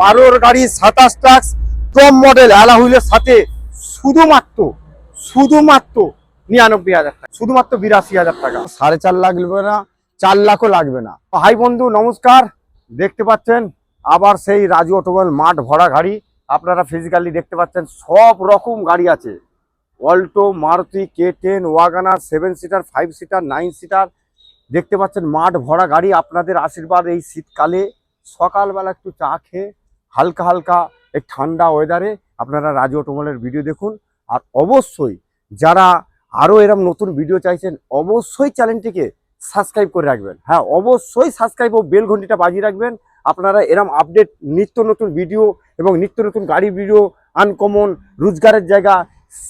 বারোর গাড়ি সাতাশ ট্রাক্স টপ মডেল অ্যালা হুইলের সাথে শুধুমাত্র শুধুমাত্র নিরানব্বই হাজার টাকা। শুধুমাত্র বিরাশি হাজার টাকা। সাড়ে চার লাখ লাগবে না চার লাখও লাগবে না। হাই বন্ধু নমস্কার। দেখতে পাচ্ছেন আবার সেই রাজু অটোমোবাইল মাঠ ভরা গাড়ি। আপনারা ফিজিক্যালি দেখতে পাচ্ছেন সব রকম গাড়ি আছে। Alto Maruti K ten WagonR seven seater five seater nine seater. দেখতে পাচ্ছেন মাঠ ভরা গাড়ি। আপনাদের আশীর্বাদ এই শীতকালে। সকালবেলা একটু চা খেয়ে হালকা হালকা এই ঠান্ডা ওয়েদারে আপনারা রাজু অটোমোবাইলের ভিডিও দেখুন। আর অবশ্যই যারা আরও এরম নতুন ভিডিও চাইছেন, অবশ্যই চ্যানেলটিকে সাবস্ক্রাইব করে রাখবেন। হ্যাঁ অবশ্যই সাবস্ক্রাইব ও বেল ঘন্টিটা বাজিয়ে রাখবেন। আপনারা এরম আপডেট নিত্য নতুন ভিডিও এবং নিত্য নতুন গাড়ি ভিডিও আনকমন রোজগারের জায়গা,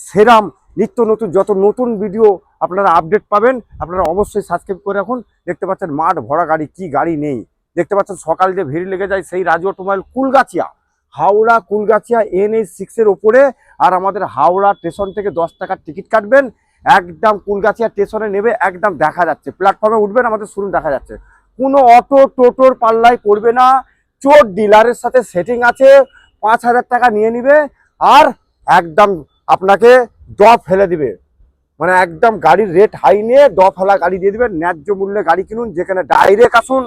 সেরাম, নিত্য নতুন যত নতুন ভিডিও আপনারা আপডেট পাবেন, আপনারা অবশ্যই সাবস্ক্রাইব করে রাখুন। দেখতে পাচ্ছেন মাঠ ভরা গাড়ি, কি গাড়ি নেই। দেখতে পাচ্ছেন, সকাল যে ভিড় লেগে যায়, সেই Raju automobile Kulgachia, Howrah Kulgachia N H সিক্সের ওপরে, আর আমাদের হাওড়া স্টেশন থেকে দশ টাকার টিকিট কাটবেন। একদম কুলগাছিয়া স্টেশনে নেবে, একদম দেখা যাচ্ছে। প্ল্যাটফর্মে উঠবেন, আমাদের শুরু দেখা যাচ্ছে। কোনো অটো টোটোর পাল্লায় পড়বে না। চোর ডিলারের সাথে সেটিং আছে, পাঁচ হাজার টাকা নিয়ে নিবে, আর একদম আপনাকে দ ফেলে দিবে। মানে একদম গাড়ির রেট হাই নিয়ে দ ফেলা গাড়ি দিয়ে দিবে, ন্যায্য মূল্যে গাড়ি কিনুন, যেখানে ডাইরেক্ট আসুন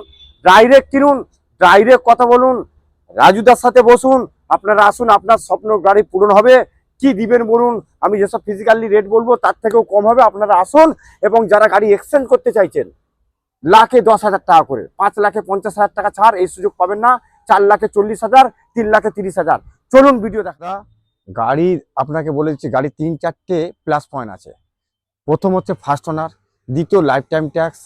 ডাইরেক্ট কিনুন ডাইরেক্ট কথা বলুন রাজুদার সাথে বসুন, আপনারা আসুন, আপনার স্বপ্ন গাড়ি পূরণ হবে। কি দিবেন বলুন, আমি যেসব ফিজিক্যালি রেট বলব, তার থেকেও কম হবে, আপনারা আসুন এবং যারা গাড়ি এক্সচেঞ্জ করতে চাইছেন, লাখে দশ হাজার টাকা করে, পাঁচ লাখে পঞ্চাশ হাজার টাকা ছাড়, এই সুযোগ পাবেন না, চার লাখে চল্লিশ হাজার, তিন লাখে তিরিশ হাজার। চলুন ভিডিও দেখা গাড়ি আপনাকে বলে দিচ্ছি, গাড়ি তিন চারটে প্লাস পয়েন্ট আছে। প্রথম হচ্ছে ফার্স্ট ওনার দ্বিতীয় লাইফ টাইম ট্যাক্স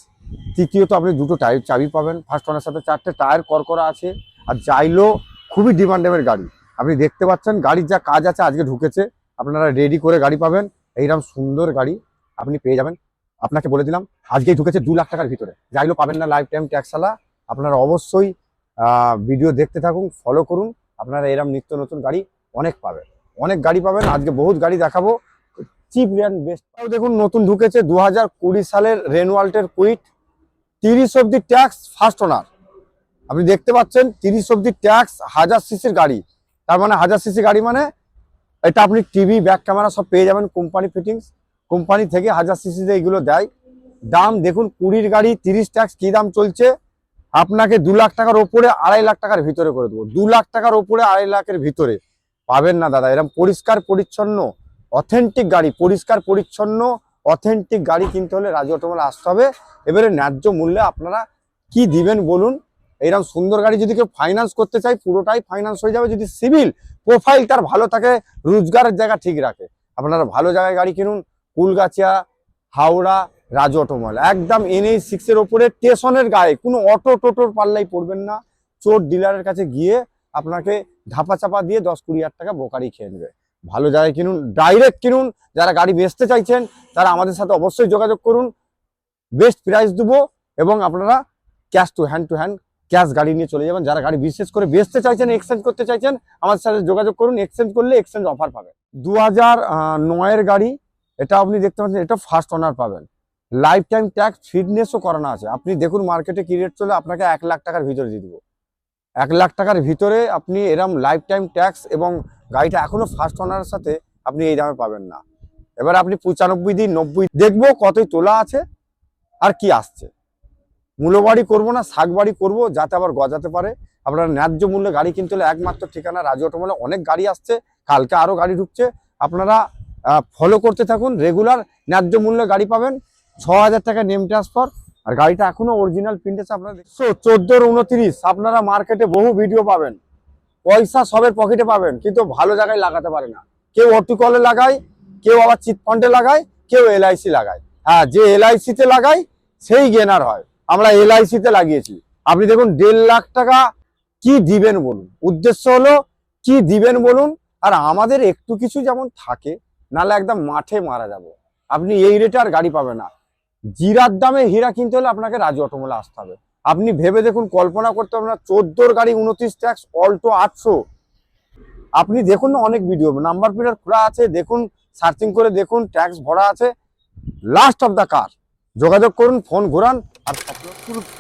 তৃতীয়ত আপনি দুটো টায়ার চাবি পাবেন। ফার্স্ট ওনার সাথে চারটে টায়ার কর করা আছে, আর যাইলো খুবই ডিমান্ডেবল গাড়ি। আপনি দেখতে পাচ্ছেন, গাড়ির যা কাজ আছে, আজকে ঢুকেছে। আপনারা রেডি করে গাড়ি পাবেন। এইরকম সুন্দর গাড়ি আপনি পেয়ে যাবেন। আপনাকে বলে দিলাম, আজকেই ঢুকেছে দু লাখ টাকার ভিতরে। যাইলো পাবেন না লাইফ টাইম ট্যাক্সালা আপনারা অবশ্যই ভিডিও দেখতে থাকুন ফলো করুন। আপনারা এরম নিত্য নতুন গাড়ি অনেক পাবেন। অনেক গাড়ি পাবেন। আজকে বহুত গাড়ি দেখাবো। চিপ অ্যান্ড বেস্ট দেখুন, নতুন ঢুকেছে দু হাজার কুড়ি সালের রেনওয়াল্টের কুইট তিরিশ অব্দি ট্যাক্স, ফার্স্ট ওনার। আপনি দেখতে পাচ্ছেন, তিরিশ অব্দি ট্যাক্স, হাজার সিসির গাড়ি। তার মানে হাজার সিসি গাড়ি মানে এটা আপনি টিভি, ব্যাক ক্যামেরা সব পেয়ে যাবেন, কোম্পানি ফিটিংস। কোম্পানি থেকে হাজার সিসিতে এগুলো দেয়, দাম দেখুন, কুড়ির গাড়ি, তিরিশ ট্যাক্স কি দাম চলছে? আপনাকে দু লাখ টাকার ওপরে আড়াই লাখ টাকার ভিতরে করে দেবো। দু লাখ টাকার ওপরে আড়াই লাখের ভিতরে। পাবেন না দাদা এরকম পরিষ্কার পরিচ্ছন্ন অথেন্টিক গাড়ি, পরিষ্কার পরিচ্ছন্ন অথেন্টিক গাড়ি কিনতে হলে রাজু অটোমোবাইল আসতে হবে। এবারে ন্যায্য মূল্যে আপনারা কি দিবেন বলুন। এইরকম সুন্দর গাড়ি যদি কেউ ফাইন্যান্স করতে চায়, পুরোটাই ফাইন্যান্স হয়ে যাবে। যদি সিভিল প্রোফাইল তার ভালো থাকে, রোজগারের জায়গা ঠিক রাখে। আপনারা ভালো জায়গায় গাড়ি কিনুন। কুলগাছিয়া, হাওড়া, রাজু অটোমোবাইল। একদম এনএই সিক্সের ওপরে স্টেশনের গায়ে। কোনো অটো টোটোর পাল্লাই পড়বেন না। চোর ডিলারের কাছে গিয়ে আপনাকে ধাপা চাপা দিয়ে দশ কুড়ি হাজার টাকা বোকারি খেয়ে নেবে। ভালো জায়গায় কিনুন ডাইরেক্ট কিনুন। যারা গাড়ি বেচতে চাইছেন, তারা আমাদের সাথে অবশ্যই যোগাযোগ করুন। বেস্ট প্রাইস দেবো এবং আপনারা cash to hand to hand cash গাড়ি নিয়ে চলে যাবেন। যারা গাড়ি বিশেষ করে বেচতে চাইছেন এক্সচেঞ্জ করতে চাইছেন, আমাদের সাথে যোগাযোগ করুন। এক্সচেঞ্জ করলে এক্সচেঞ্জ অফার পাবেন। দু হাজার নয়ের গাড়ি, এটা আপনি দেখতে পাচ্ছেন, এটা ফার্স্ট অনার পাবেন। লাইফ টাইম ট্যাক্স ফিটনেসও করানো আছে। আপনি দেখুন মার্কেটে কি রেট চলে, আপনাকে এক লাখ টাকার ভিতরে দিয়ে দেবো। এক লাখ টাকার ভিতরে আপনি এরম লাইফ টাইম ট্যাক্স এবং গাড়িটা এখনও ফার্স্ট ওনারের সাথে আপনি এই দামে পাবেন না। এবার আপনি পঁচানব্বই দিন, নব্বই দেখব কতই তোলা আছে আর কি আসছে। মূল্যবাড়ি করব না, শাক বাড়ি করব, যাতে আবার গজাতে পারে। আপনারা ন্যায্য মূল্যে গাড়ি কিনতে হলে একমাত্র ঠিকানা রাজু অটোমোলে। অনেক গাড়ি আসছে, কালকে আরও গাড়ি ঢুকছে। আপনারা ফলো করতে থাকুন রেগুলার ন্যায্য মূল্যে গাড়ি পাবেন। ছ হাজার টাকা নেম ট্রান্সফার আর গাড়িটা এখনও অরিজিনাল প্রিন্ট আছে আপনারা চোদ্দোর উনত্রিশ, আপনারা মার্কেটে বহু ভিডিও পাবেন। পয়সা সবের পকেটে পাবেন, কিন্তু ভালো জায়গায় লাগাতে পারে না। কেউ অটিকলে লাগায়, কেউ আবার চিট ফান্ডে লাগায়, কেউ এলআইসি লাগায়। হ্যাঁ যে এলআইসিতে লাগায়, সেই গেনার হয়। আমরা এলআইসিতে লাগিয়েছি। আপনি দেখুন, দেড় লাখ টাকা কি দিবেন বলুন? উদ্দেশ্য হলো, কি দিবেন বলুন? আর আমাদের একটু কিছু যেমন থাকে, নাহলে একদম মাঠে মারা যাব। আপনি এই রেটে আর গাড়ি পাবে না। জিরার দামে হীরা কিনতে হলে আপনাকে রাজু অটোমোলে আসতে হবে। আপনি ভেবে দেখুন, কল্পনা করতে হবে না, চোদ্দোর গাড়ি উনত্রিশ ট্যাক্স, অল্টো আটশো। আপনি দেখুন না অনেক ভিডিও নাম্বার প্লেট খোলা আছে, দেখুন সার্চিং করে দেখুন ট্যাক্স ভরা আছে। লাস্ট অফ দ্য কার যোগাযোগ করুন ফোন ঘোরান, আর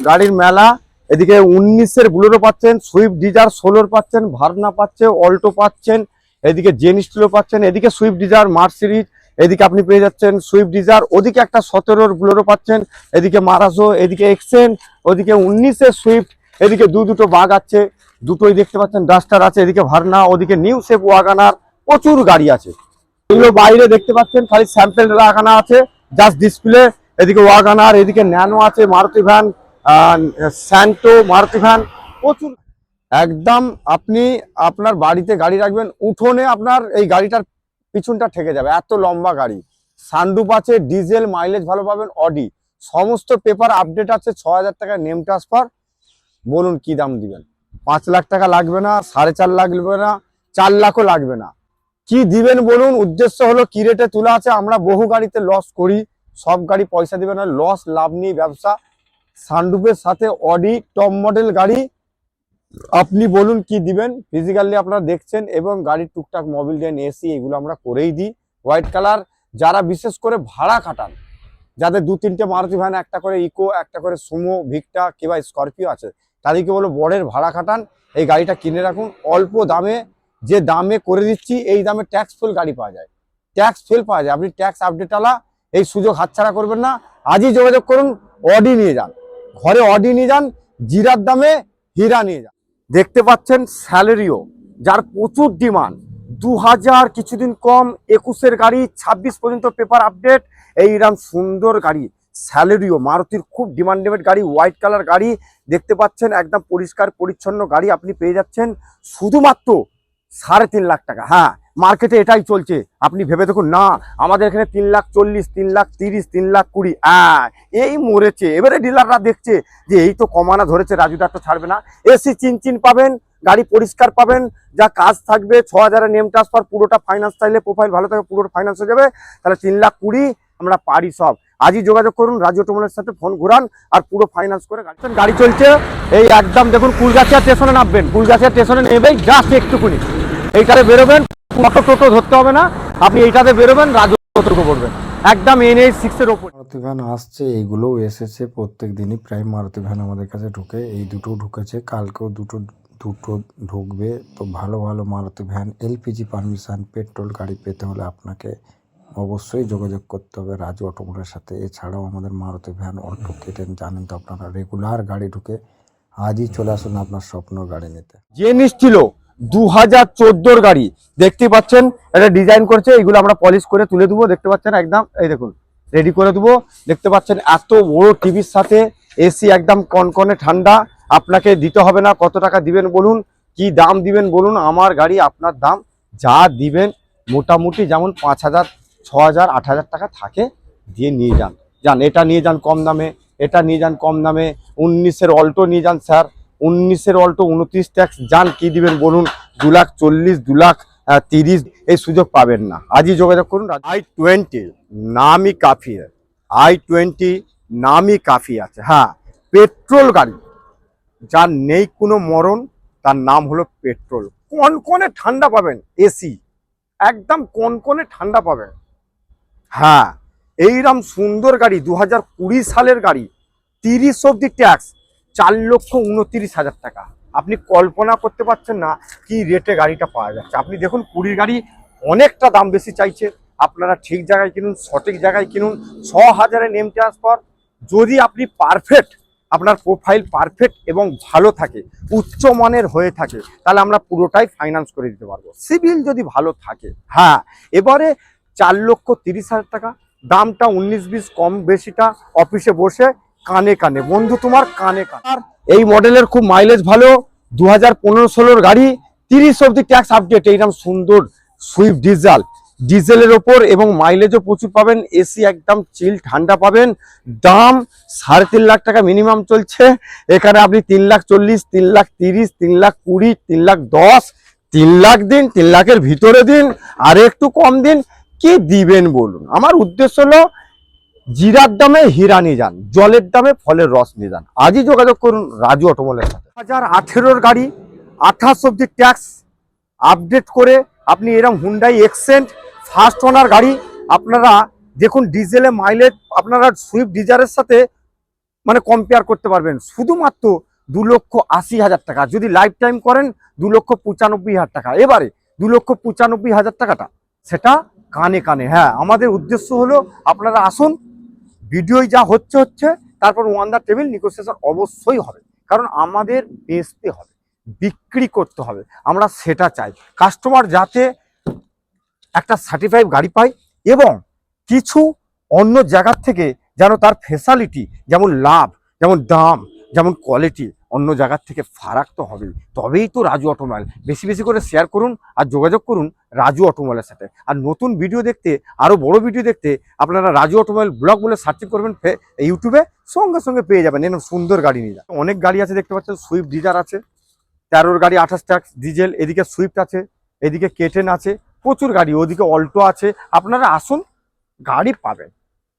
গাড়ির মেলা, এদিকে উনিশের বুলেরো পাচ্ছেন সুইফট ডিজার ষোলোর পাচ্ছেন ভার্না পাচ্ছে অল্টো পাচ্ছেন, এদিকে জেন স্টিলও পাচ্ছেন, এদিকে সুইফট ডিজার মার্সিডিজ এদিকে আপনি পেয়ে যাচ্ছেন সুইফট ডিজার ওদিকে একটা সতেরোর বুলেরো পাচ্ছেন, এদিকে মারাজো এদিকে এক্সেন ওদিকে উনিশের সুইফট এদিকে দু দুটো বাঘ আছে, দুটোই দেখতে পাচ্ছেন ডাস্টার আছে, এদিকে ভার্না ওদিকে নিউ শেপ ওয়াগানার প্রচুর গাড়ি আছে। এগুলো বাইরে দেখতে পাচ্ছেন, খালি স্যাম্পেল লাগানো আছে জাস্ট ডিসপ্লে এদিকে ওয়াগানার এদিকে ন্যানো আছে Maruti van Santro Maruti van প্রচুর। একদম আপনি আপনার বাড়িতে গাড়ি রাখবেন, উঠোনে আপনার এই গাড়িটার পিছনটা ঠেকে যাবে, এত লম্বা গাড়ি। সানরুপ আছে, ডিজেল, মাইলেজ ভালো পাবেন, অডি। সমস্ত পেপার আপডেট আছে, ছ হাজার টাকা নেম ট্রান্সফার বলুন কি দাম দিবেন? পাঁচ লাখ টাকা লাগবে না, সাড়ে চার লাখ লাগবে না, চার লাখও লাগবে না। কি দিবেন বলুন? উদ্দেশ্য হলো কি রেটে তোলা আছে, আমরা বহু গাড়িতে লস করি, সব গাড়ি পয়সা দিবে না লস লাভ নিয়ে ব্যবসা। সানরুফের সাথে অডি টপ মডেল গাড়ি আপনি বলুন কি দিবেন? ফিজিক্যালি আপনারা দেখছেন এবং গাড়ির টুকটাক মোবিল ডেন এসি এগুলো আমরা করেই দিই। হোয়াইট কালার যারা বিশেষ করে ভাড়া খাটান, যাদের দু, তিনটে মারুতি ভ্যান একটা করে ইকো একটা করে সুমো ভিক্টা কিংবা স্করপিও আছে, তাদেরকে বলো বড়ের ভাড়া খাটান, এই গাড়িটা কিনে রাখুন। অল্প দামে, যে দামে করে দিচ্ছি, এই দামে ট্যাক্স ফেল গাড়ি পাওয়া যায়। ট্যাক্স ফেল পাওয়া যায়। আপনি ট্যাক্স আপডেট আলা এই সুযোগ হাতছাড়া করবেন না। আজই যোগাযোগ করুন অডি নিয়ে যান। ঘরে অডি নিয়ে যান, জিরার দামে হীরা নিয়ে যান। দেখতে পাচ্ছেন স্যালারিও, যার প্রচুর ডিমান্ড। দু হাজার কিছুদিন কম, একুশের গাড়ি, ছাব্বিশ পর্যন্ত পেপার আপডেট এইরকম সুন্দর গাড়ি, স্যালারিও, মারুতির খুব ডিমান্ডেড গাড়ি হোয়াইট কালার গাড়ি। দেখতে পাচ্ছেন একদম পরিষ্কার, পরিচ্ছন্ন গাড়ি আপনি পেয়ে যাচ্ছেন। শুধুমাত্র সাড়ে তিন লাখ টাকা হ্যাঁ। মার্কেটে এটাই চলছে। আপনি ভেবে দেখুন, না, আমাদের এখানে তিন লাখ চল্লিশ, তিন লাখ তিরিশ, তিন লাখ কুড়ি এই মরেছে। এবারে ডিলাররা দেখছে যে এই তো কমানা ধরেছে রাজুদা তো ছাড়বে না। এসি চিনচিন পাবেন, গাড়ি পরিষ্কার পাবেন, যা কাজ থাকবে, ছ হাজারের নেম ট্রান্সফার পুরোটা ফাইন্যান্স চাইলে প্রোফাইল ভালো থাকে পুরোটা ফাইন্যান্স হয়ে যাবে। তাহলে তিন লাখ কুড়ি, আমরা পারি সব। আজই যোগাযোগ করুন, রাজু অটোমোবাইলের সাথে ফোন ঘুরান, আর পুরো ফাইন্যান্স করে গাড়ি গাড়ি চলছে। এই একদম দেখুন, কুলগাছিয়া স্টেশনে নামবেন। কুলগাছিয়া স্টেশনে নেবেই জাস্ট একটুকুনি এইটাতে বেরোবেন। অটো টোটো ধরতে হবে না। আপনি এইটাতে বেরোবেন রাজু কতটুকু পড়বেন একদম এন এইচ সিক্সের ওপর। মারুতি ভ্যান আসছে এইগুলোও এসেছে প্রত্যেক দিনই প্রায় মারুতি ভ্যান আমাদের কাছে ঢুকে। এই দুটো ঢুকেছে কালকেও দুটো দুটো ঢুকবে। তো ভালো ভালো Maruti van LPG permission petrol গাড়ি পেতে হলে আপনাকে অবশ্যই যোগাযোগ করতে হবে রাজু অটোমোটের সাথে। এছাড়াও আমাদের মারুতি ভ্যান অটো কেটেন জানেন তো আপনারা রেগুলার গাড়ি ঢুকে আজই চলে আসুন আপনার স্বপ্ন গাড়ি নিতে। জেনিস ছিল দু হাজার চোদ্দোর গাড়ি। দেখতে পাচ্ছেন, এটা ডিজাইন করেছে, এগুলো আমরা পলিশ করে তুলে দেবো, দেখতে পাচ্ছেন একদম, এই দেখুন রেডি করে দেবো। দেখতে পাচ্ছেন, এত বড় টিভির সাথে এসি একদম কনকনে ঠান্ডা, আপনাকে দিতে হবে না, কত টাকা দিবেন বলুন, কি দাম দিবেন বলুন, আমার গাড়ি আপনার দাম যা দিবেন, মোটামুটি যেমন পাঁচ হাজার ছ হাজার, আট হাজার টাকা থাকে, দিয়ে নিয়ে যান। যান, এটা নিয়ে যান কম দামে, এটা নিয়ে যান কম দামে, উনিশের অল্টো নিয়ে যান, স্যার উনিশের অল্টো উনত্রিশ ট্যাক্স যান কি দিবেন বলুন? দু লাখ চল্লিশ, দু লাখ তিরিশ, এই সুযোগ পাবেন না। আজই যোগাযোগ করুন আই টোয়েন্টি নামই কাফি আই টোয়েন্টি নামই কাফি আছে। হ্যাঁ পেট্রোল গাড়ি, যার নেই কোনো মরণ, তার নাম হলো পেট্রোল। কনকনে ঠান্ডা পাবেন, এসি, একদম কনকনে ঠান্ডা পাবেন। হ্যাঁ এইরকম সুন্দর গাড়ি দু হাজার কুড়ি সালের গাড়ি, তিরিশ অব্দি ট্যাক্স চার লক্ষ উনত্রিশ হাজার টাকা। আপনি কল্পনা করতে পারছেন না কি রেটে গাড়িটা পাওয়া যাচ্ছে। আপনি দেখুন, কুড়ির গাড়ি অনেকটা দাম বেশি চাইছে। আপনারা ঠিক জায়গায় কিনুন, সঠিক জায়গায় কিনুন। ছ হাজারের নেম ট্রান্সফার যদি আপনি পারফেক্ট আপনার প্রোফাইল পারফেক্ট এবং ভালো থাকে, উচ্চ মানের হয়ে থাকে, তাহলে আমরা পুরোটাই ফাইন্যান্স করে দিতে পারব। সিভিল যদি ভালো থাকে হ্যাঁ এবারে চার লক্ষ তিরিশ হাজার টাকা। দামটা উনিশ বিশ কম বেশিটা অফিসে বসে কানে কানে, বন্ধু তোমার কানে কানে। এই মডেলের খুব মাইলেজ ভালো দু হাজার পনেরো ষোলোর গাড়ি, তিরিশ অব্দি ট্যাক্স আপডেট এইরকম সুন্দর সুইফট ডিজেল ডিজেলের ওপর এবং মাইলেজও প্রচুর পাবেন এসি একদম চিল ঠান্ডা পাবেন। দাম সাড়ে তিন লাখ টাকা মিনিমাম চলছে। এখানে আপনি তিন লাখ চল্লিশ, তিন লাখ তিরিশ, তিন লাখ কুড়ি, তিন লাখ দশ, তিন লাখ দিন, তিন লাখের ভিতরে দিন, আর একটু কম দিন, কি দিবেন বলুন? আমার উদ্দেশ্য হলো জিরার দামে হীরা নিয়ে যান, জলের দামে ফলের রস নিয়ে যান। আজই যোগাযোগ করুন রাজু অটোমলের সাথে। হাজার আঠেরোর গাড়ি, আঠাশ অব্দি ট্যাক্স, আপডেট করে আপনি এরকম হুন্ডাই এক্সেন্ট ফার্স্ট ওনার গাড়ি, আপনারা দেখুন ডিজেলে মাইলেজ, আপনারা সুইফট ডিজারের সাথে মানে কম্পেয়ার করতে পারবেন। শুধুমাত্র দু লক্ষ আশি হাজার টাকা। যদি লাইফ টাইম করেন, দু লক্ষ পঁচানব্বই হাজার টাকা। এবারে দু লক্ষ পঁচানব্বই হাজার টাকাটা, সেটা কানে কানে। হ্যাঁ আমাদের উদ্দেশ্য হলো আপনারা আসুন ভিডিওই যা হচ্ছে হচ্ছে, তারপর ওয়ান দ্য টেবিল নিগোসিয়েশন অবশ্যই হবে। কারণ আমাদের বেচতে হবে, বিক্রি করতে হবে, আমরা সেটা চাই। কাস্টমার যাতে একটা সার্টিফাইড গাড়ি পায় এবং কিছু অন্য জায়গার থেকে যেন তার ফেসালিটি যেমন লাভ, যেমন দাম, যেমন কোয়ালিটি অন্য জায়গার থেকে ফারাক তো হবেই। তবেই তো রাজু অটোমোবাইল। বেশি বেশি করে শেয়ার করুন আর যোগাযোগ করুন রাজু অটোমোবাইলের সাথে। আর নতুন ভিডিও দেখতে আরও বড় ভিডিও দেখতে, আপনারা রাজু অটোমোবাইল ব্লগ বলে সার্চিং করবেন ইউটিউবে সঙ্গে সঙ্গে পেয়ে যাবেন। এরকম সুন্দর গাড়ি নিয়ে যান। অনেক গাড়ি আছে, দেখতে পাচ্ছেন সুইফট ডিজার আছে, তেরোর গাড়ি, আঠাশ ট্যাক্স ডিজেল এদিকে সুইফট আছে, এদিকে কেটেন আছে, প্রচুর গাড়ি, ওদিকে অল্টো আছে। আপনারা আসুন, গাড়ি পাবেন।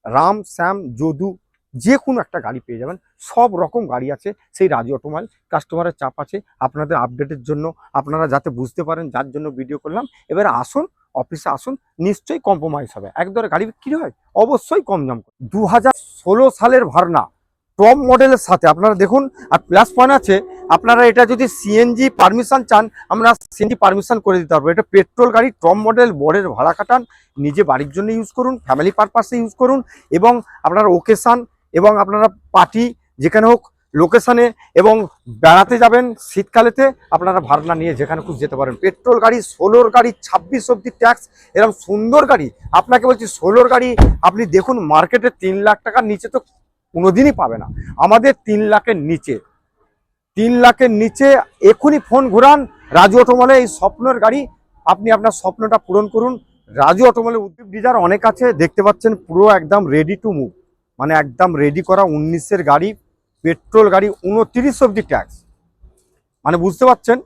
রাম, শ্যাম, যদু যে কোনো একটা গাড়ি পেয়ে যাবেন। সব রকম গাড়ি আছে, সেই রাজি অটোমাইল। কাস্টমারের চাপ আছে, আপনাদের আপডেটের জন্য, আপনারা যাতে বুঝতে পারেন যার জন্য ভিডিও করলাম। এবারে আসুন, অফিসে আসুন, নিশ্চয়ই কম্প্রোমাইজ হবে। এক দরে গাড়ি বিক্রি হয়? অবশ্যই কম দাম দু হাজার ষোলো সালের ভারনা টপ মডেলের সাথে। আপনারা দেখুন, আর প্লাস পয়েন্ট আছে, আপনারা এটা যদি সিএনজি পারমিশন চান, আমরা সিএনজি পারমিশন করে দিতে পারব। এটা পেট্রোল গাড়ি টপ মডেল বরের ভাড়া কাটান, নিজে বাড়ির জন্য ইউজ করুন ফ্যামিলি পারপাসে ইউজ করুন, এবং আপনারা ওকেশান এবং আপনারা পার্টি যেখানে হোক লোকেশনে এবং বেড়াতে যাবেন শীতকালেতে, আপনারা ভাড়া নিয়ে যেখানে খুশি যেতে পারেন। পেট্রোল গাড়ি ষোলোর গাড়ি, ছাব্বিশ অব্দি ট্যাক্স এরকম সুন্দর গাড়ি। আপনাকে বলছি ষোলোর গাড়ি আপনি দেখুন মার্কেটে তিন লাখ টাকার নিচে তো কোনোদিনই পাবে না। আমাদের তিন লাখের নিচে। তিন লাখের নিচে এখনই ফোন ঘুরান। রাজু অটোমলে এই স্বপ্নের গাড়ি, আপনি আপনার স্বপ্নটা পূরণ করুন। রাজু অটোমলে উদ্দীপ ডিজার অনেক আছে, দেখতে পাচ্ছেন, পুরো একদম রেডি টু মুভ মানে একদম রেডি করা উনিশের গাড়ি পেট্রোল গাড়ি, উনত্রিশ অব্দি ট্যাক্স মানে বুঝতে পারছেন?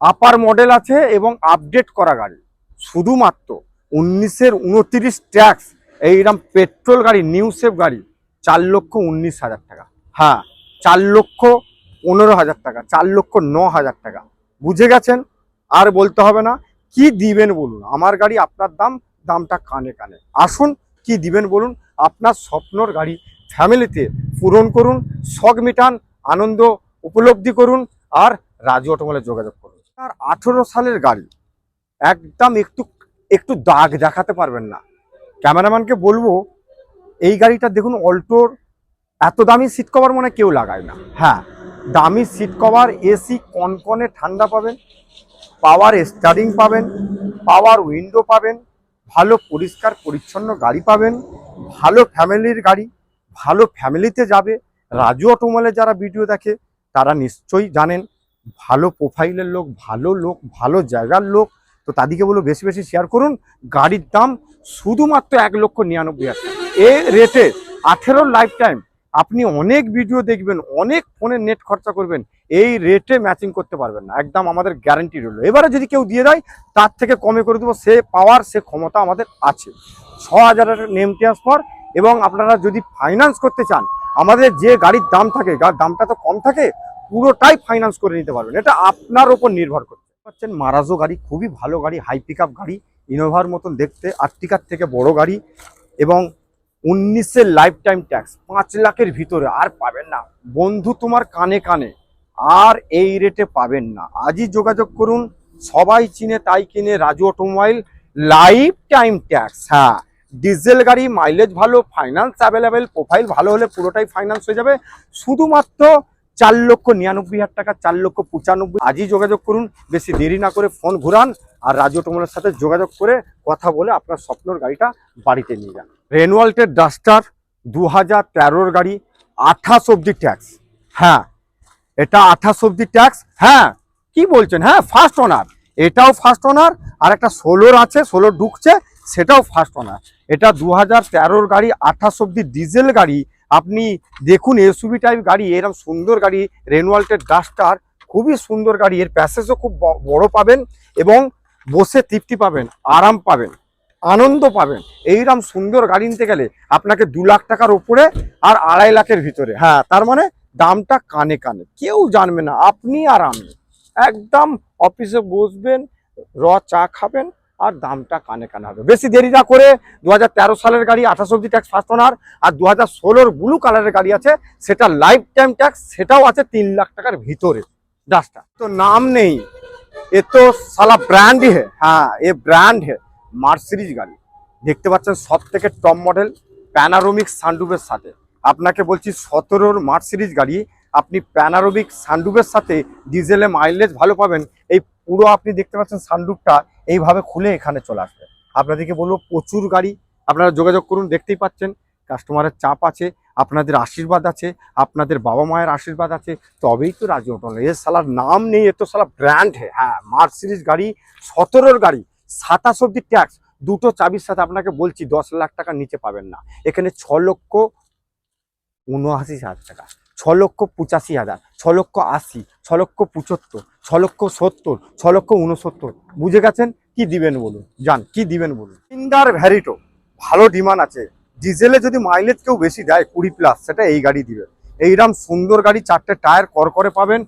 আপার মডেল আছে এবং আপডেট করা গাড়ি। শুধুমাত্র উনিশের উনত্রিশ ট্যাক্স এইরকম পেট্রোল গাড়ি নিউ সেফ গাড়ি, চার লক্ষ উনিশ হাজার টাকা। হ্যাঁ চার লক্ষ পনেরো হাজার টাকা, চার লক্ষ ন হাজার টাকা। বুঝে গেছেন? আর বলতে হবে না, কি দিবেন বলুন? আমার গাড়ি আপনার দাম, দামটা কানে কানে। আসুন, কি দিবেন বলুন? আপনার স্বপ্নর গাড়ি ফ্যামিলিতে পূরণ করুন, শখ মিটান, আনন্দ উপলব্ধি করুন আর রাজু অটোমলে যোগাযোগ করুন। আর আঠেরো সালের গাড়ি একদম একটু একটু দাগ দেখাতে পারবেন না। ক্যামেরাম্যানকে বলব, এই গাড়িটা দেখুন, অল্টোর এত দামি সিট কভার মনে কেউ লাগায় না। হ্যাঁ দামি সিট কভার এসি কনকনে ঠান্ডা পাবেন পাওয়ার স্টারিং পাবেন পাওয়ার উইন্ডো পাবেন ভালো পরিষ্কার, পরিচ্ছন্ন গাড়ি পাবেন, ভালো ফ্যামিলির গাড়ি, ভালো ফ্যামিলিতে যাবে। রাজু অটোমলে যারা ভিডিও দেখে, তারা নিশ্চয়ই জানেন, ভালো প্রোফাইলের লোক, ভালো লোক, ভালো জায়গার লোক। তো তাদেরকে বলো বেশি বেশি শেয়ার করুন। গাড়ির দাম শুধুমাত্র এক লক্ষ নিরানব্বই হাজার। এ রেটে আঠেরো লাইফ টাইম আপনি অনেক ভিডিও দেখবেন, অনেক ফোনে নেট খরচা করবেন, এই রেটে ম্যাচিং করতে পারবেন না। একদম আমাদের গ্যারান্টি রইল। এবারে যদি কেউ দিয়ে দেয়, তার থেকে কমে করে দেবো, সে পাওয়ার সে ক্ষমতা আমাদের আছে। ছ হাজারের নেম ট্রান্সফার এবং আপনারা যদি ফাইন্যান্স করতে চান, আমাদের যে গাড়ির দাম থাকে দামটা তো কম থাকে, পুরোটাই ফাইন্যান্স করে নিতে পারবেন। এটা আপনার ওপর নির্ভর করছে। পাচ্ছেন, মারাজো গাড়ি, খুবই ভালো গাড়ি হাই পিক গাড়ি ইনোভার মতন দেখতে, আর্টিকার থেকে বড় গাড়ি এবং উনিশের লাইফ টাইম ট্যাক্স পাঁচ লাখের ভিতরে আর পাবেন না। বন্ধু তোমার কানে কানে, আর এই রেটে পাবেন না। আজই যোগাযোগ করুন, সবাই চিনে তাই কিনে Raju automobile life time tax হ্যাঁ। ডিজেল গাড়ি মাইলেজ ভালো ফাইন্যান্স অ্যাভেলেবেল প্রোফাইল ভালো হলে পুরোটাই ফাইন্যান্স হয়ে যাবে। শুধুমাত্র চার লক্ষ নিরানব্বই হাজার টাকা, চার লক্ষ পঁচানব্বই আজই যোগাযোগ করুন, বেশি দেরি না করে ফোন ঘুরান আর রাজু অটোমোবাইলের সাথে যোগাযোগ করে কথা বলে আপনার স্বপ্নর গাড়িটা বাড়িতে নিয়ে যান। রেনওয়াল্টের ডাস্টার দু হাজার তেরোর গাড়ি, আঠাশ অব্দি ট্যাক্স। হ্যাঁ এটা আঠাশ অব্দি ট্যাক্স। হ্যাঁ কি বলছেন? হ্যাঁ ফার্স্ট ওনার। এটাও ফার্স্ট ওনার, আর একটা ষোলোর আছে, ষোলো ঢুকছে, সেটাও ফার্স্ট ওনার। এটা দু হাজার গাড়ি, আঠাশ অব্দি ডিজেল গাড়ি আপনি দেখুন এসুবি টাইপ গাড়ি এরকম সুন্দর গাড়ি রেনওয়াল্টের ডাস্টার খুবই সুন্দর গাড়ি, এর প্যাসেজও খুব বড় পাবেন এবং বসে তৃপ্তি পাবেন, আরাম পাবেন, আনন্দ পাবেন। এইরকম সুন্দর গাড়ি নিতে গেলে আপনাকে দু লাখ টাকার উপরে আর আড়াই লাখের ভিতরে। হ্যাঁ তার মানে দামটা কানে কানে, কেউ জানবে না, আপনি আর আমি একদম অফিসে বসবেন, র চা খাবেন আর দামটা কানে কানে হবে বেশি দেরি না করে দু হাজার তেরো সালের গাড়ি, আঠাশ অব্দি ট্যাক্স ফার্স্ট ওনার আর দু হাজার ব্লু কালারের গাড়ি আছে, সেটা লাইফ টাইম ট্যাক্স সেটাও আছে তিন লাখ টাকার ভিতরে। ডাস্টা তো নাম নেই। এ তো সালা ব্র্যান্ড হে। হ্যাঁ এ ব্র্যান্ড হে। মার্সিডিজ গাড়ি। দেখতে পাচ্ছেন সব থেকে টপ মডেল প্যানারোমিক সানডুবের সাথে। আপনাকে বলছি সতেরোর মার্সিডিজ গাড়ি, আপনি প্যানারোমিক সানডুবের সাথে ডিজেলে মাইলেজ ভালো পাবেন। এই পুরো আপনি দেখতে পাচ্ছেন সানডুবটা এইভাবে খুলে এখানে চলে আসবে। আপনাদেরকে বলব, প্রচুর গাড়ি আপনারা যোগাযোগ করুন, দেখতেই পাচ্ছেন কাস্টমারের চাপ আছে, আপনাদের আশীর্বাদ আছে, আপনাদের বাবা মায়ের আশীর্বাদ আছে, তবেই তো রাজি অটো এর সালার নাম নেই, এ তো সালা ব্র্যান্ড হ্যাঁ মার্সিডিজ গাড়ি, সতেরোর গাড়ি, সাতাশ অব্দি ট্যাক্স দুটো চাবির সাথে আপনাকে বলছি, দশ লাখ টাকার নিচে পাবেন না। এখানে ছ লক্ষ উনআশি হাজার টাকা। ছ লক্ষ পঁচাশি হাজার ছ লক্ষ আশি ছ লক্ষ পঁচাত্তর ছ লক্ষ সত্তর ছ লক্ষ উনসত্তর বুঝে গেছেন? কি দিবেন বলুন? যান, কি দিবেন বলুন? ইন্ডার ভ্যারিটো, ভালো ডিমান্ড আছে। ডিজেলে যদি মাইলেজ কেউ বেশি দেয়, কুড়ি প্লাস সেটা এই গাড়ি দিবে। এইরকম সুন্দর গাড়ি, চারটে টায়ার কর করে পাবেন।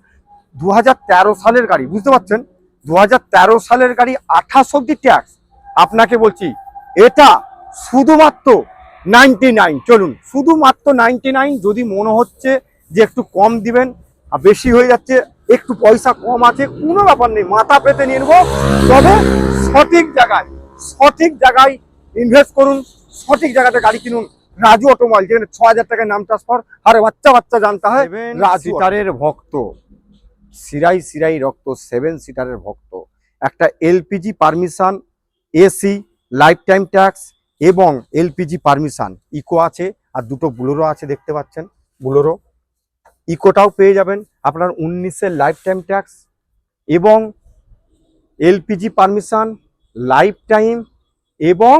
দু হাজার তেরো সালের গাড়ি, বুঝতে পারছেন? দু হাজার তেরো সালের গাড়ি আঠাশ অব্দি ট্যাক্স আপনাকে বলছি, এটা শুধুমাত্র নাইনটি নাইন চলুন, শুধুমাত্র নাইনটি নাইন যদি মনে হচ্ছে যে একটু কম দিবেন আর বেশি হয়ে যাচ্ছে একটু পয়সা কম আছে কোনো ব্যাপার নেই মাথা পেতে নিয়ে নেব। তবে সঠিক জায়গায় সঠিক জায়গায় ইনভেস্ট করুন সঠিক জায়গাতে গাড়ি কিনুন। রাজু অটোমোবাইল যেখানে ছ হাজার টাকায় নাম ট্রান্সফার আরে বাচ্চা বাচ্চা জানতে হয় রাজু সিটারের ভক্ত সিরাই সিরাই রক্ত সেভেন সিটারের ভক্ত। একটা LPG permission AC life time tax এবং এলপিজি পারমিশন ইকো আছে আর দুটো বুলোরো আছে দেখতে পাচ্ছেন বুলোরো। ইকোটাও পেয়ে যাবেন আপনার উনিশের লাইফ টাইম ট্যাক্স এবং এলপিজি পারমিশন লাইফ টাইম এবং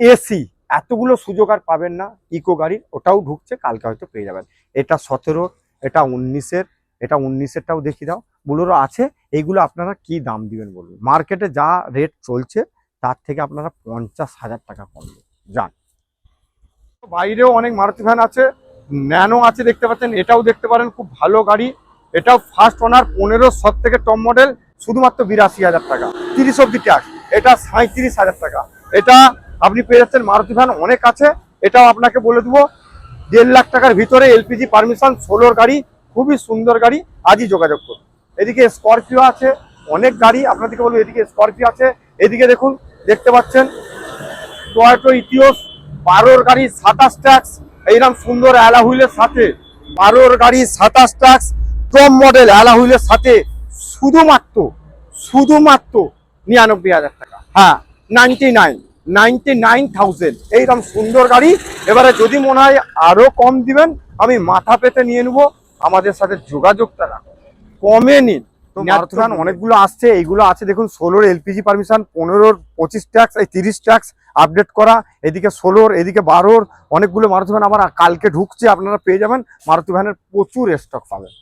এসি এতগুলো সুযোগ আর পাবেন না ইকো গাড়ির, ওটাও ঢুকছে, কালকে হয়তো পেয়ে যাবেন। এটা সতেরো, এটা উনিশের, এটা উনিশেরটাও দেখিয়ে দাও। বুলোরো আছে, এইগুলো আপনারা কি দাম দিবেন বলুন? মার্কেটে যা রেট চলছে, তার থেকে আপনারা পঞ্চাশ হাজার টাকা কম যান। বাইরেও অনেক মারুতি ভ্যান আছে ন্যানো আছে দেখতে পাচ্ছেন, এটাও দেখতে পারেন, খুব ভালো গাড়ি। এটাও ফার্স্ট ওনার পনেরো সব থেকে টপ মডেল শুধুমাত্র বিরাশি হাজার টাকা। তিরিশ অব্দি ট্যাক্স এটা সাঁত্রিশ হাজার টাকা। এটা আপনি পেয়ে যাচ্ছেন, মারুতি ভ্যান অনেক আছে। এটাও আপনাকে বলে দেবো, দেড় লাখ টাকার ভিতরে এলপিজি পারমিশন ষোলোর গাড়ি, খুবই সুন্দর গাড়ি, আজই যোগাযোগ করুন। এদিকে স্করপিও আছে, অনেক গাড়ি আপনাদেরকে বলব, এদিকে স্করপিও আছে। এদিকে দেখুন, দেখতে পাচ্ছেন টয়োটো ইতিওস বারোর গাড়ি, সাতাশ ট্যাক্স এইরকম সুন্দর অ্যালাহুইলের সাথে, বারোর গাড়ি, সাতাশ ট্যাক্স টপ মডেল অ্যালাহুইলের সাথে শুধুমাত্র শুধুমাত্র নিরানব্বই হাজার টাকা। হ্যাঁ ninety nine ninety nine thousand এইরকম সুন্দর গাড়ি। এবারে যদি মনে হয় আরও কম দিবেন, আমি মাথা পেতে নিয়ে নেব। আমাদের সাথে যোগাযোগটা রাখুন। কমে নিন। তো মারুতি ভ্যান অনেকগুলো আসছে এইগুলো আছে দেখুন ষোলোর এলপিজি পারমিশন পনেরোর পঁচিশ ট্যাক্স এই তিরিশ ট্যাক্স আপডেট করা এদিকে ষোলোর এদিকে বারোর অনেকগুলো মারুতি ভ্যান আবার কালকে ঢুকছে আপনারা পেয়ে যাবেন। মারুতি ভ্যানের প্রচুর স্টক পাবেন।